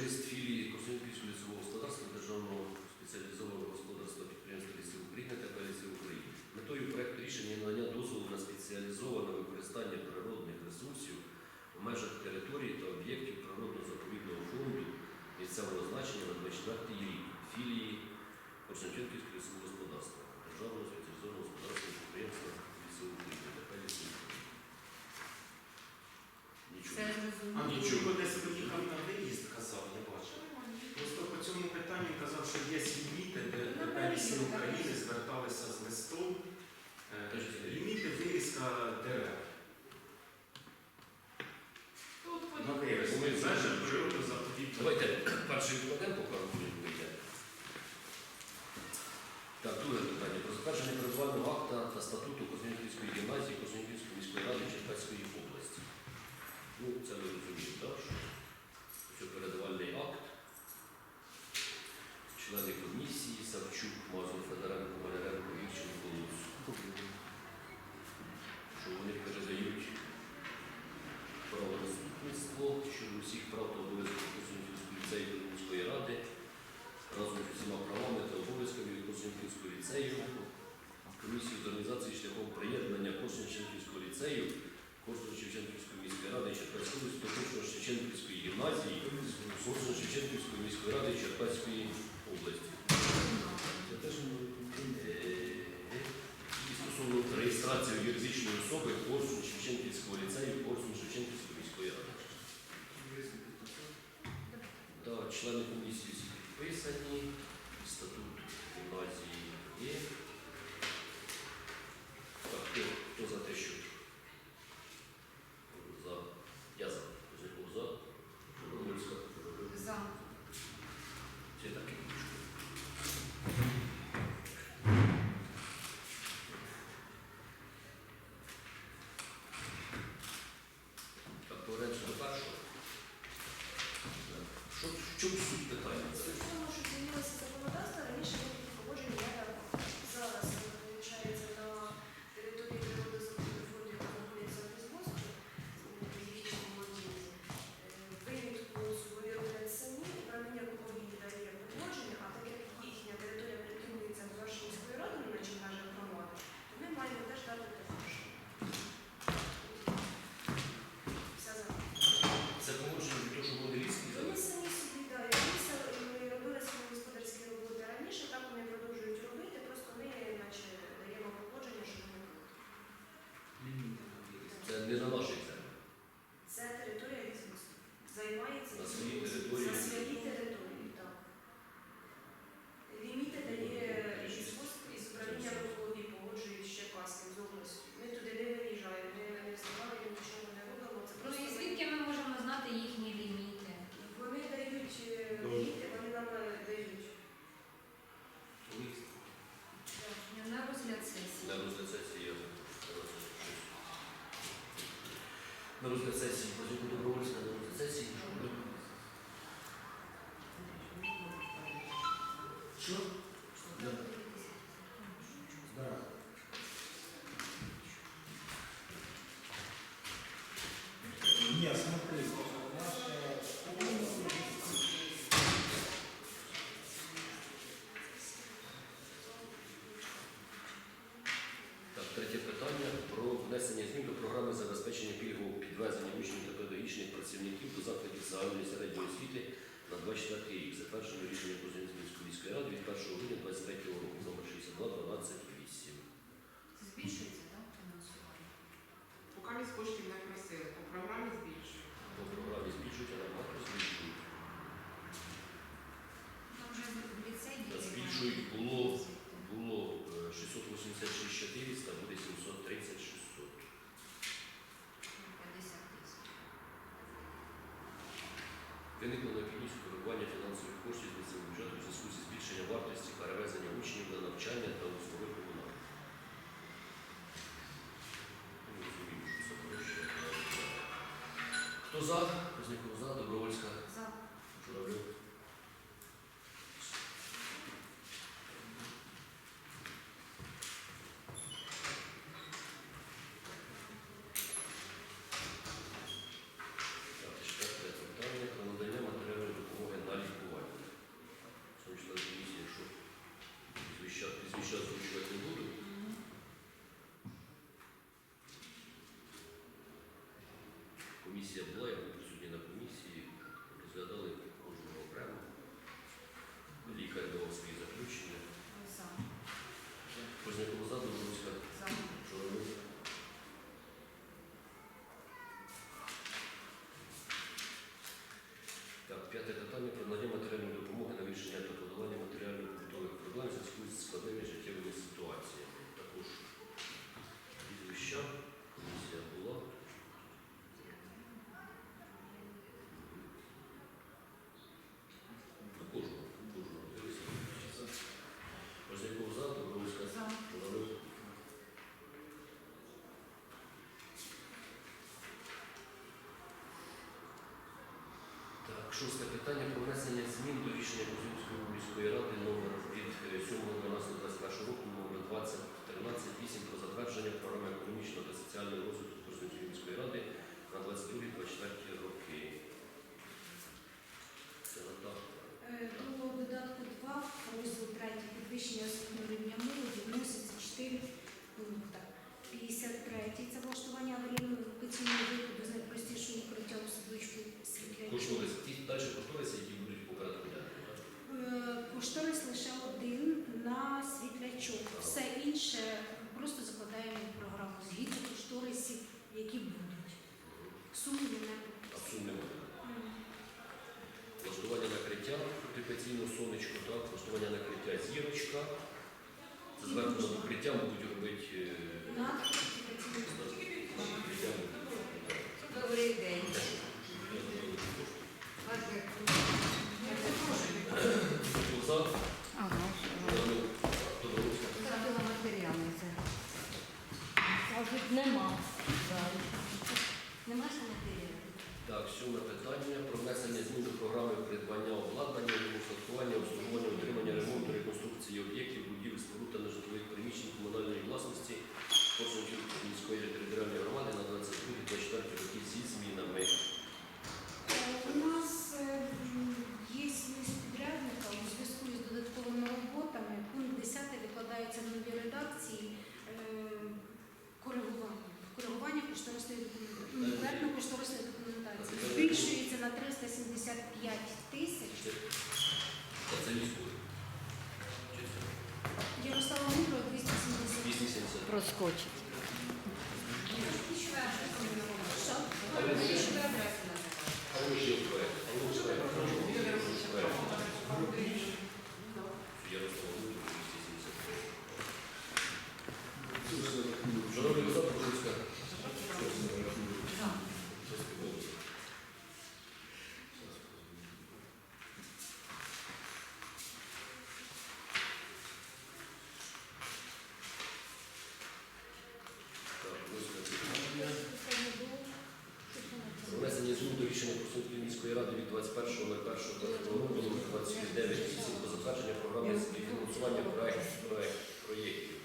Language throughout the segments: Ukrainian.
лист всі України з ліцею корсуно Шевченківської міської ради Черкаської корсуно Шевченківської гімназії, корсуно Шевченківської міської ради Черкаської області. Е, і стосовно реєстрації юридичної особи корсуно Шевченківського ліцею, Корсу Шевченківської міської ради. Та члени чому суть питання? Е, людоношення. Хто за? Позняков за, Добровольська. За. Журавльов. комісія була, я був присутній на комісії, розглядали Шосте питання про внесення змін до рішення Козюмської затвердження програми співфінансування ну, ну, проєктів проєктів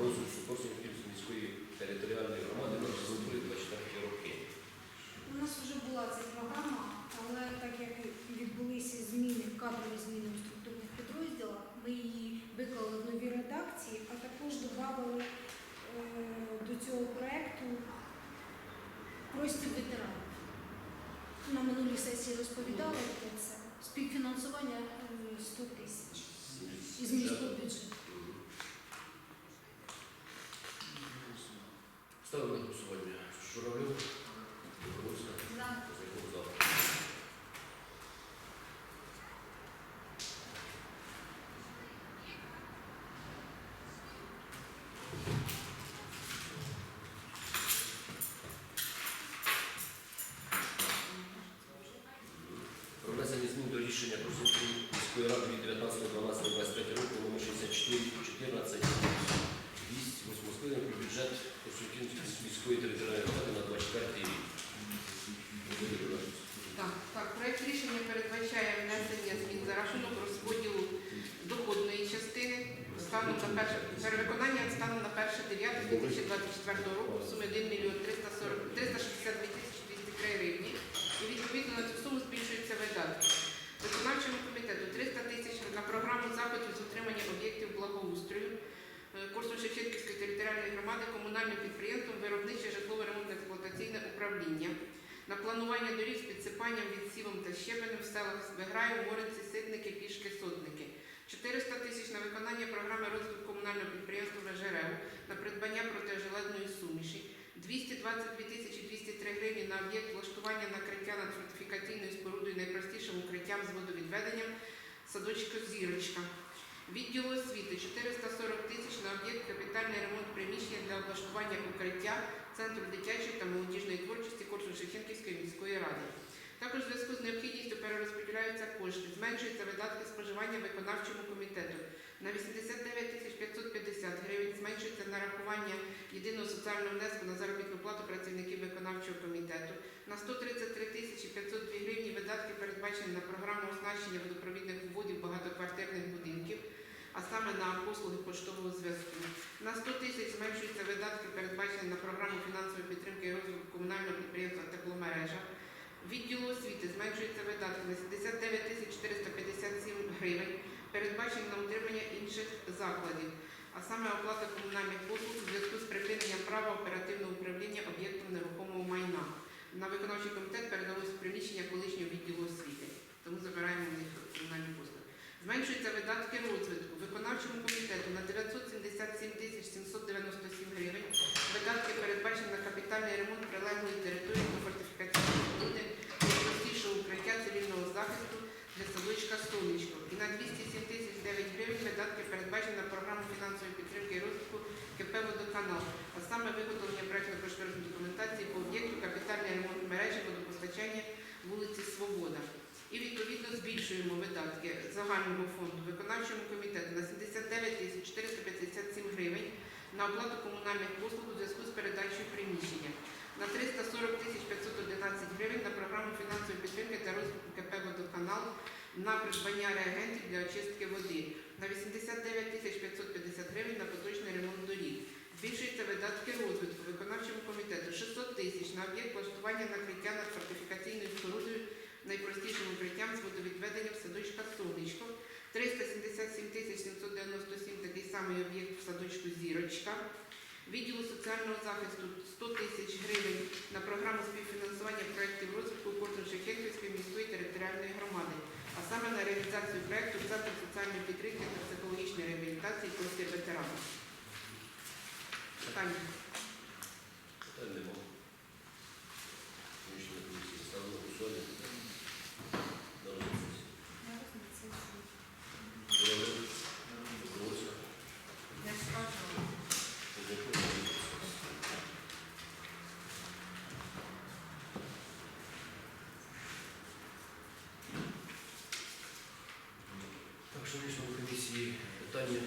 розвитку Косівківської міської територіальної громади на 24 роки. У нас вже була ця програма, але так як відбулися зміни, кадрові зміни в структурних підрозділах, ми її виклали в новій редакції, а також додавали е, до цього проєкту прості ветеранів. На минулій сесії розповідали про це співфінансування. Е, 100 тисяч із міського бюджету. Ставимо на голосування. Журавльов. на перевиконання станом на 1.9.2024 року в сумі 1 мільйон 362 тисячі 203 гривні і відповідно на цю суму збільшуються видатки. Виконавчому комітету 300 тисяч на програму заходів з утримання об'єктів благоустрою е, курсу Шевченківської територіальної громади комунальним підприємством виробниче житлово-ремонтно-експлуатаційне управління на планування доріг з підсипанням відсівом та щебенем в селах виграю Мориці, Ситники, Пішки, Сотники. 400 тисяч на виконання програми розвитку комунального підприємства «Вежерев» на придбання протижеледної суміші, 222 тисячі 203 гривні на об'єкт влаштування накриття над фортифікаційною спорудою найпростішим укриттям з водовідведенням садочка Зірочка. Відділу освіти 440 тисяч на об'єкт капітальний ремонт приміщення для облаштування укриття Центру дитячої та молодіжної творчості Корсун-Шевченківської міської ради. Також в зв'язку з необхідністю кошти, зменшуються видатки споживання виконавчому комітету на 89 тисяч 550 гривень, зменшується нарахування єдиного соціального внеску на заробітну плату працівників виконавчого комітету. На 133 тисячі 502 гривні видатки передбачені на програму оснащення водопровідних вводів багатоквартирних будинків, а саме на послуги поштового зв'язку. На 100 тисяч зменшуються видатки, передбачені на програму фінансової підтримки і розвитку комунального підприємства. Відділу освіти зменшуються видатки на 79 тисяч 457 гривень, передбачені на утримання інших закладів, а саме оплата комунальних послуг у зв'язку з припиненням права оперативного управління об'єктом нерухомого майна. На виконавчий комітет передалось приміщення колишнього відділу освіти, тому забираємо в них комунальні послуги. Зменшуються видатки розвитку виконавчому комітету на 977 тисяч 797 гривень. Видатки передбачені на капітальний ремонт прилеглої території до фортифікаційної споруди найпростішого укриття цивільного захисту для садочка Сонечко. І на 207 тисяч 9 гривень видатки передбачені на програму фінансової підтримки і розвитку КП «Водоканал», а саме виготовлення проєктно-кошторисної документації по об'єкту капітальний ремонт мережі водопостачання вулиці Свобода. І відповідно збільшуємо видатки загального фонду виконавчому комітету на 79 тисяч 457 гривень на оплату комунальних послуг у зв'язку з передачею приміщення, на 340 тисяч 511 гривень на програму фінансової підтримки та розвитку КП «Водоканал» на придбання реагентів для очистки води, на 89 тисяч 550 гривень на поточний ремонт доріг. Збільшуються видатки розвитку виконавчому комітету. 600 тисяч на об'єкт влаштування накриття над фортифікаційною спорудою найпростішим укриттям з водовідведенням садочка Сонечко, 377 тисяч 797 такий самий об'єкт в садочку Зірочка, відділу соціального захисту 100 тисяч гривень на програму співфінансування проєктів розвитку Корсун-Шевченківської міської територіальної громади, а саме на реалізацію проєкту Центр соціальної підтримки та психологічної реабілітації простір ветеранів. Питання. Питань нема. Рішення комісії ставлено голосування. На розгляд сесії. Журавль, Петровська, скажу. Так, що рішення комісії питання,